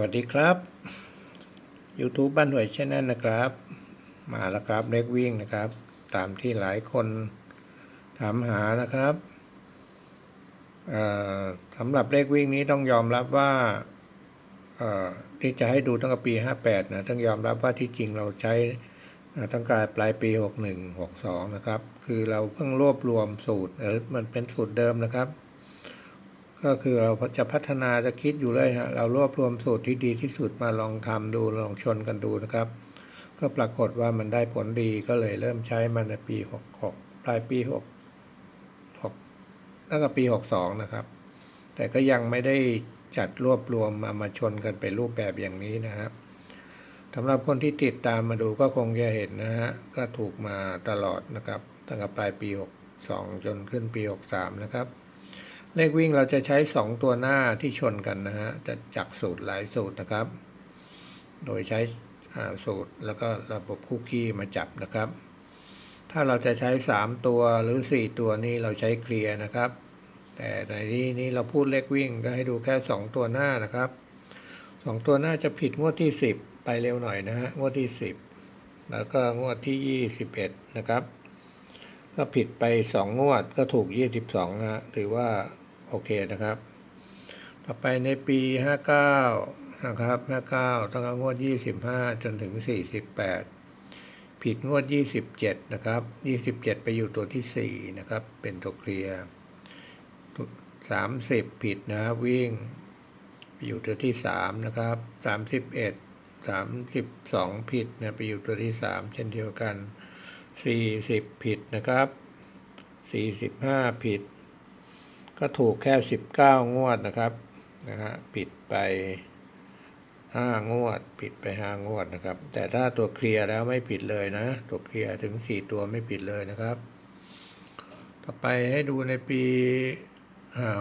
วัสดีครับ YouTube บ้านหน่วยชแนลนะครับ มาแล้วครับเล็กวิ่งนะครับ ตามที่หลายคนถามหานะครับสำหรับเลขวิ่งนี้ต้องยอมรับว่าที่จะให้ดูตั้งแต่ปี 58 นะ ต้องยอมรับว่าที่จริงเราใช้ตั้งแต่ปลายปี 61 62 นะครับ คือเราเพิ่งรวบรวมสูตรเออมันเป็นสูตรเดิมนะครับ ก็คือเราจะพัฒนาจะคิดอยู่เลยฮะเรารวบรวมสูตรที่ดีที่สุดมาลองทำดูลองชนกันดูนะครับ ก็ปรากฏว่ามันได้ผลดีก็เลยเริ่มใช้มันในปี66ปลายปี6 6แล้วก็ปี 62 นะครับ แต่ก็ยังไม่ได้จัดรวบรวมมามาชนกันเป็นรูปแบบอย่างนี้นะครับสำหรับคนที่ติดตามมาดูก็คงจะเห็นนะฮะก็ถูกมาตลอดนะครับตั้งแต่ปลายปี 62 จนขึ้นปี 63 นะครับ เลขวิ่งเราจะใช้ 2 ตัวหน้าที่ชนกันนะฮะ จะจักสูตรหลายสูตรนะครับ โดยใช้สูตรแล้วก็ระบบคุกกี้มาจับนะครับ ถ้าเราจะใช้ 3 ตัวหรือ 4 ตัวนี้เราใช้เคลียร์นะครับ แต่ในที่นี้เราพูดเลขวิ่งก็ให้ดูแค่ 2 ตัวหน้านะครับ 2 ตัวหน้าจะผิดงวดที่ 10 ไปเร็วหน่อยนะฮะ งวดที่ 10 แล้วก็งวดที่ 21 นะครับ ก็ผิดไปสองงวดก็ถูกยี่สิบสองนะฮะถือว่า โอเคนะครับ ต่อไปในปีห้าเก้านะครับห้าเก้าตั้งแต่งวดยี่สิบห้าจนถึงสี่สิบแปดผิดงวดยี่สิบเจ็ดนะครับยี่สิบเจ็ดไปอยู่ตัวที่สี่นะครับ เป็นตัวเคลียร์สามสิบผิดนะครับ วิ่งไปอยู่ตัวที่สามนะครับสามสิบเอ็ดสามสิบสองผิดนะไปอยู่ตัวที่สามเช่นเดียวกันสี่สิบผิดนะครับสี่สิบห้าผิด ก็ถูกแค่สิบเก้างวดนะครับนะฮะผิดไปห้างวดผิดไปห้างวดนะครับ แต่ถ้าตัวเคลียร์แล้วไม่ผิดเลยนะ ตัวเคลียร์ถึงสี่ตัวไม่ผิดเลยนะครับ ต่อไปให้ดูในปี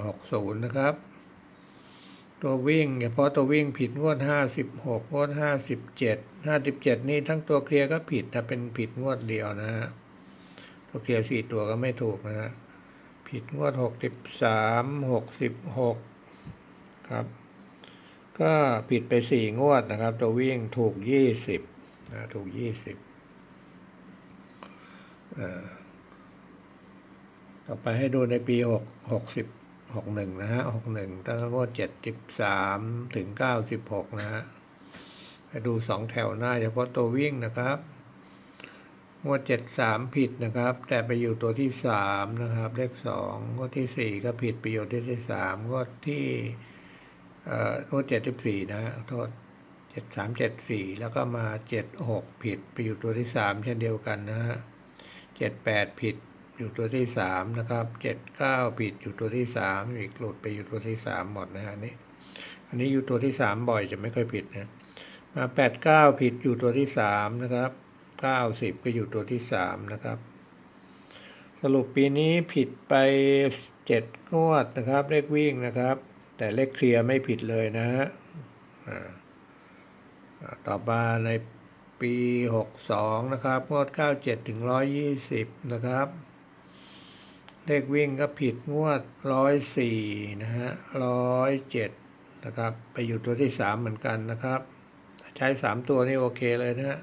หกศูนย์นะครับ ตัววิ่งเฉพาะตัววิ่งผิดงวดห้าสิบหกงวดห้าสิบเจ็ดห้าสิบเจ็ดนี่ทั้งตัวเคลียร์ก็ผิดนะเป็นผิดงวดเดียวนะฮะตัวเคลียร์สี่ตัวก็ไม่ถูกนะฮะ ผิดงวดหกสิบสามหกสิบหกครับ ก็ผิดไปสี่งวดนะครับ ตัววิ่งถูกยี่สิบนะถูกยี่สิบต่อไปให้ดูในปีหกหกสิบหกหนึ่งนะฮะหกหนึ่งตั้งงวดเจ็ดสิบสามถึงเก้าสิบหกนะฮะให้ดูสองแถวหน้าเฉพาะตัววิ่งนะครับ งวดเจ็ดสามผิดนะครับ แต่ไปอยู่ตัวที่สามนะครับ เลขสองงวดที่สี่ก็ผิดไปอยู่ที่ที่สามงวดที่เอ่องวดเจ็ดสิบสี่นะฮะโทษเจ็ดสามเจ็ดสี่แล้วก็มาเจ็ดหกผิดไปอยู่ตัวที่สามเช่นเดียวกันนะฮะเจ็ดแปดผิดอยู่ตัวที่สามนะครับเจ็ดเก้าผิดอยู่ตัวที่สามอีกหลุดไปอยู่ตัวที่สามหมดนะฮะนี่อันนี้อยู่ตัวที่สามบ่อยจะไม่ค่อยผิดนะมาแปดเก้าผิดอยู่ตัวที่สามนะครับ เก้าสิบก็อยู่ตัวที่สามนะครับ สรุปปีนี้ผิดไปเจ็ดงวดนะครับ เลขวิ่งนะครับ แต่เลขเคลียร์ไม่ผิดเลยนะฮะต่อมาในปีหกสองนะครับ งวดเก้าเจ็ดถึงร้อยยี่สิบนะครับ เลขวิ่งก็ผิดงวดร้อยสี่นะฮะร้อยเจ็ดนะครับ ไปอยู่ตัวที่สามเหมือนกันนะครับ ใช้สามตัวนี่โอเคเลยนะฮะ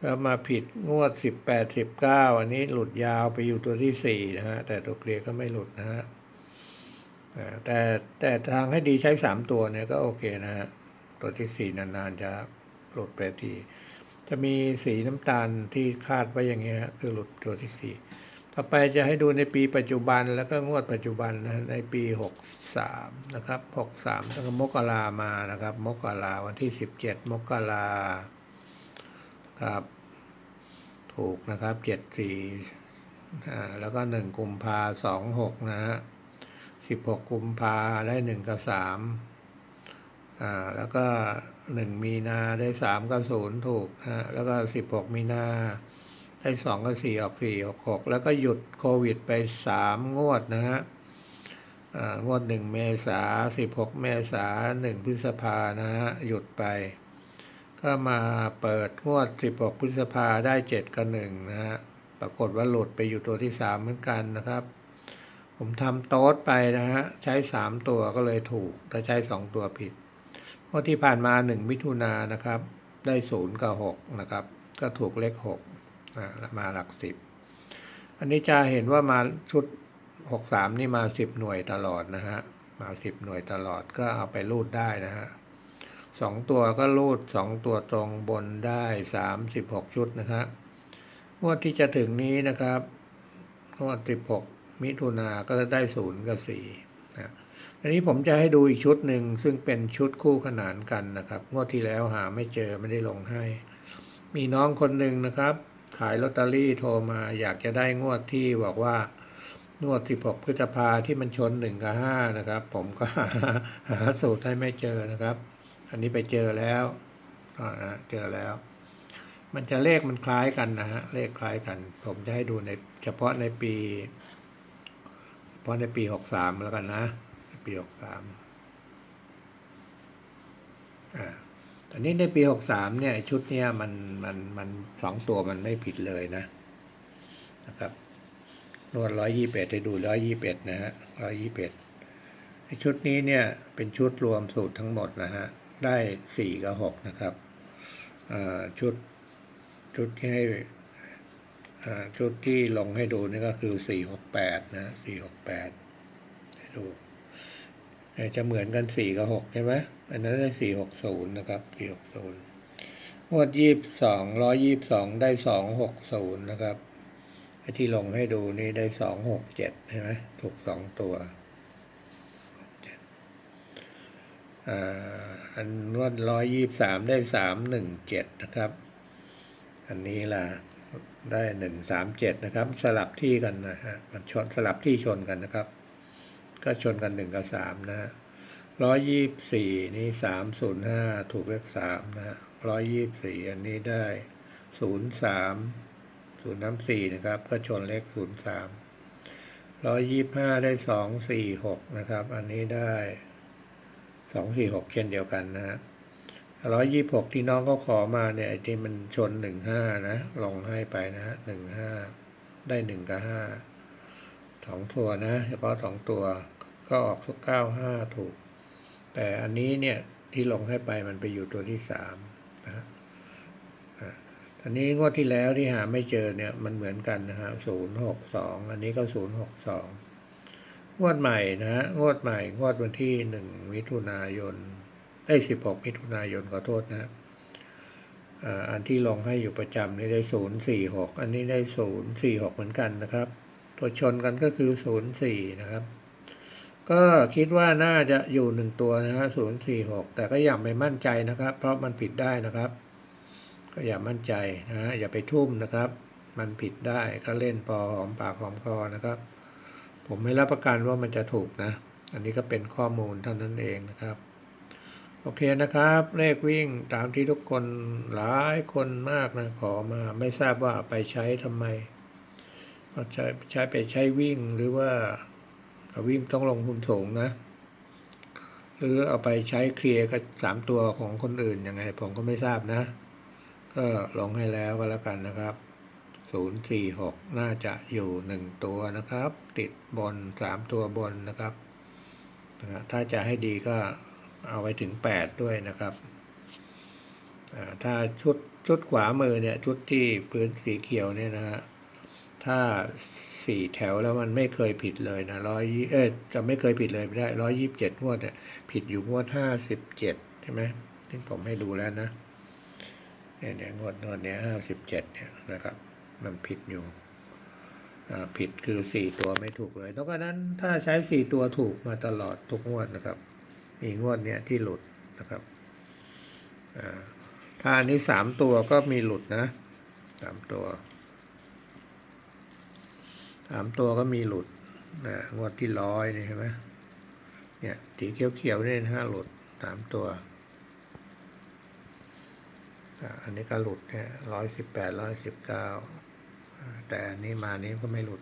แล้วมาผิดงวดสิบแปดสิบเก้าอันนี้หลุดยาวไปอยู่ตัวที่สี่นะฮะ แต่ตัวเคลียร์ก็ไม่หลุดนะฮะแต่แต่ทางให้ดีใช้สามตัวเนี่ยก็โอเคนะฮะ ตัวที่สี่นานๆจะหลุดไปทีจะมีสีน้ำตาลที่คาดไว้อย่างเงี้ยคือหลุดตัวที่สี่ต่อไปจะให้ดูในปีปัจจุบันแล้วก็งวดปัจจุบันนะในปีหกสามนะครับหกสามตั้งแต่มกรามานะครับ มกราวันที่สิบเจ็ดมกรา ครับ ถูกนะครับเจ็ดสี่อ่าแล้วก็หนึ่งกุมภาสองหกนะฮะสิบหกกุมภาได้หนึ่งกับสามอ่าแล้วก็หนึ่งมีนาได้สามกับศูนย์ถูกนะฮะแล้วก็สิบหกมีนาได้สองกับสี่ออกสี่ออกหกแล้วก็หยุดโควิดไปสามงวดนะฮะอ่างวดหนึ่งเมษาสิบหกเมษาหนึ่งพฤษภานะฮะหยุดไป ก็มาเปิดงวดสิบหกพฤษภาได้เจ็ดกับหนึ่งนะฮะ ปรากฏว่าหลุดไปอยู่ตัวที่สามเหมือนกันนะครับ ผมทำโต๊ดไปนะฮะ ใช้สามตัวก็เลยถูกแต่ใช้สองตัวผิดงวดที่ผ่านมาหนึ่งมิถุนายนะครับ ได้ศูนย์กับหกนะครับ ก็ถูกเลขหกมาหลักสิบอันนี้จะเห็นว่ามาชุดหกสามนี่มาสิบหน่วยตลอดนะฮะ มาสิบหน่วยตลอดก็เอาไปรูดได้นะฮะ สองตัวก็รูดสองตัวตรงบนได้สามสิบหกชุดนะครับงวดที่จะถึงนี้นะครับงวดสิบหกมิถุนาก็ได้ศูนย์กับสี่นะอันนี้ผมจะให้ดูอีกชุดหนึ่งซึ่งเป็นชุดคู่ขนานกันนะครับ งวดที่แล้วหาไม่เจอไม่ได้ลงให้ มีน้องคนหนึ่งนะครับ ขายลอตเตอรี่โทรมาอยากจะได้งวดที่บอกว่างวด16พฤษภาที่มันชน1กับ5นะครับ ผมก็หาหาสูตรให้ไม่เจอนะครับ อันนี้ไปเจอแล้วเจอแล้ว มันจะเลขมันคล้ายกันนะฮะ เลขคล้ายกัน ผมจะให้ดูในเฉพาะในปีเฉพาะในปี63แล้วกันนะ ปี63อ่าตอนนี้ในปีหกสามเนี่ยชุดเนี้ยมันมันมันสองตัวมันไม่ผิดเลยนะนะครับนวดร้อยยี่เป็ดให้ดูร้อยยี่เป็ดนะฮะร้อยยี่เป็ดชุดนี้เนี่ยเป็นชุดรวมสูตรทั้งหมดนะฮะ ได้สี่กับหกนะครับชุดชุดที่ให้ชุดที่ลงให้ดูนี่ก็คือสี่หกแปดนะสี่หกแปดให้ดูจะเหมือนกันสี่กับหกใช่ไหมอันนั้นได้สี่หกศูนย์นะครับสี่หกศูนย์งวดยี่สองร้อยยี่สองได้สองหกศูนย์นะครับที่ลงให้ดูนี่ได้สองหกเจ็ดใช่ไหมถูกสองตัว อันนวดร้อยยี่สามได้สามหนึ่งเจ็ดนะครับ อันนี้ล่ะได้หนึ่งสามเจ็ดนะครับ สลับที่กันนะฮะมันชนสลับที่ชนกันนะครับ ก็ชนกันหนึ่งกับสามนะฮะร้อยยี่สี่นี่สามศูนย์ห้าถูกเลขสามนะฮะร้อยยี่สี่อันนี้ได้ศูนย์สามศูนย์น้ำสี่นะครับ ก็ชนเลขศูนย์สามร้อยยี่ห้าได้สองสี่หกนะครับ อันนี้ได้ สองสี่หกเช่นเดียวกันนะฮะร้อยยี่หกที่น้องก็ขอมาเนี่ยไอ้ที่มันชนหนึ่งห้านะ ลงให้ไปนะฮะหนึ่งห้าได้หนึ่งกับห้าสองตัวนะ เฉพาะสองตัวก็ออกทุกเก้าห้าถูก แต่อันนี้เนี่ยที่ลงให้ไปมันไปอยู่ตัวที่สามนะฮะอะอันนี้งวดที่แล้วที่หาไม่เจอเนี่ยมันเหมือนกันนะฮะศูนย์หกสองอันนี้ก็ศูนย์หกสอง งวดใหม่นะฮะงวดใหม่งวดวันที่หนึ่งมิถุนายนได้สิบหกมิถุนายนขอโทษนะอ่าอันที่ลงให้อยู่ประจำนี่ได้ศูนย์สี่หกอันนี้ได้ศูนย์สี่หกเหมือนกันนะครับ ตัวชนกันก็คือศูนย์สี่นะครับ ก็คิดว่าน่าจะอยู่หนึ่งตัวนะฮะศูนย์สี่หกแต่ก็อย่าไปมั่นใจนะครับ เพราะมันผิดได้นะครับ ก็อย่ามั่นใจนะฮะอย่าไปทุ่มนะครับ มันผิดได้ก็เล่นพอหอมปากหอมคอนะครับ ผมไม่รับประกันว่ามันจะถูกนะ อันนี้ก็เป็นข้อมูลเท่านั้นเองนะครับ โอเคนะครับ เลขวิ่งตามที่ทุกคนหลายคนมากนะขอมาไม่ทราบว่าไปใช้ทำไมใช้ใช้ไปใช้วิ่งหรือว่าเอาวิ่งต้องลงทุนสูงนะ หรือเอาไปใช้เคลียร์กับสามตัวของคนอื่นยังไง ผมก็ไม่ทราบนะ ก็ลงให้แล้วก็แล้วกันนะครับ ศูนย์สี่หกน่าจะอยู่หนึ่งตัวนะครับ ติดบนสามตัวบนนะครับนะถ้าจะให้ดีก็เอาไปถึงแปดด้วยนะครับ ถ้าชุดชุดขวามือเนี่ย ชุดที่พื้นสีเขียวเนี่ยนะฮะ ถ้าสี่แถวแล้วมันไม่เคยผิดเลยนะร้อยเออจะไม่เคยผิดเลยไม่ได้ร้อยยี่สิบเจ็ดงวดเนี่ยผิดอยู่งวดห้าสิบเจ็ดใช่ไหมที่ผมให้ดูแล้วนะเนี่ยเนี่ยงวดงวดเนี้ยห้าสิบเจ็ดเนี่ยนะครับ มันผิดอยู่อ่าผิดคือสี่ตัวไม่ถูกเลยนอกจากนั้นถ้าใช้สี่ตัวถูกมาตลอดทุกงวดนะครับ มีงวดเนี้ยที่หลุดนะครับอ่าถ้าอันนี้สามตัวก็มีหลุดนะสามตัวสามตัวก็มีหลุดนะงวดที่ร้อยนี่ใช่ไหมเนี่ยสีเขียวๆเนี่ยนะฮะหลุดสามตัวอะอันนี้ก็หลุดเนี่ยร้อยสิบแปดร้อยสิบเก้า แต่อันนี้มานี้ก็ไม่หลุด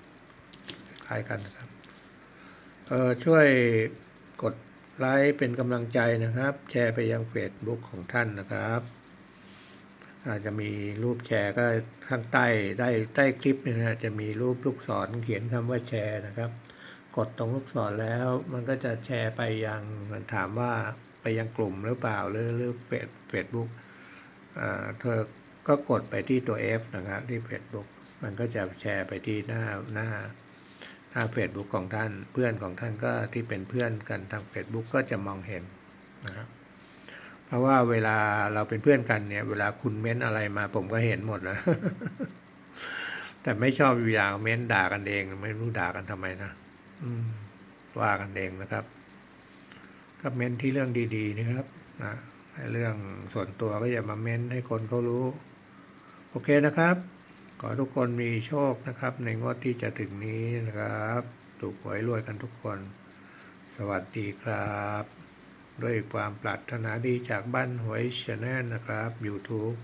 คล้ายกันนะครับ เออช่วยกดไลค์เป็นกำลังใจนะครับ แชร์ไปยังเฟซบุ๊กของท่านนะครับ อาจจะมีรูปแชร์ก็ข้างใต้ได้ใต้คลิปเนี่ยนะจะมีรูปลูกศรเขียนคำว่าแชร์นะครับ กดตรงลูกศรแล้วมันก็จะแชร์ไปยังมันถามว่าไปไปยังกลุ่มหรือเปล่าหรือหรือเฟซเฟซบุ๊กอ่าเธอก็กดไปที่ตัว F นะครับที่ Facebook มันก็จะแชร์ไปที่หน้าหน้าหน้า Facebook ของท่าน เพื่อนของท่านก็ที่เป็นเพื่อนกันทาง Facebook ก็จะมองเห็นนะครับเพราะว่าเวลาเราเป็นเพื่อนกันเนี่ย เวลาคุณเม้นอะไรมาผมก็เห็นหมดนะ แต่ไม่ชอบอยู่อย่างเม้นด่ากันเอง ไม่รู้ด่ากันทำไมนะอืมว่ากันเองนะครับก็เม้นที่เรื่องดี ๆ นะครับนะเรื่องส่วนตัวก็อย่ามาเม้นให้คนเขารู้ โอเคนะครับ อทุกคนมีโชคนะครับ ในงวดที่จะถึงนี้นะครับ ถูกหวยรวยกันทุกคน สวัสดีครับ ด้วยความปรารถนาดีจากบ้านหวยชาแนลนะครับ YouTube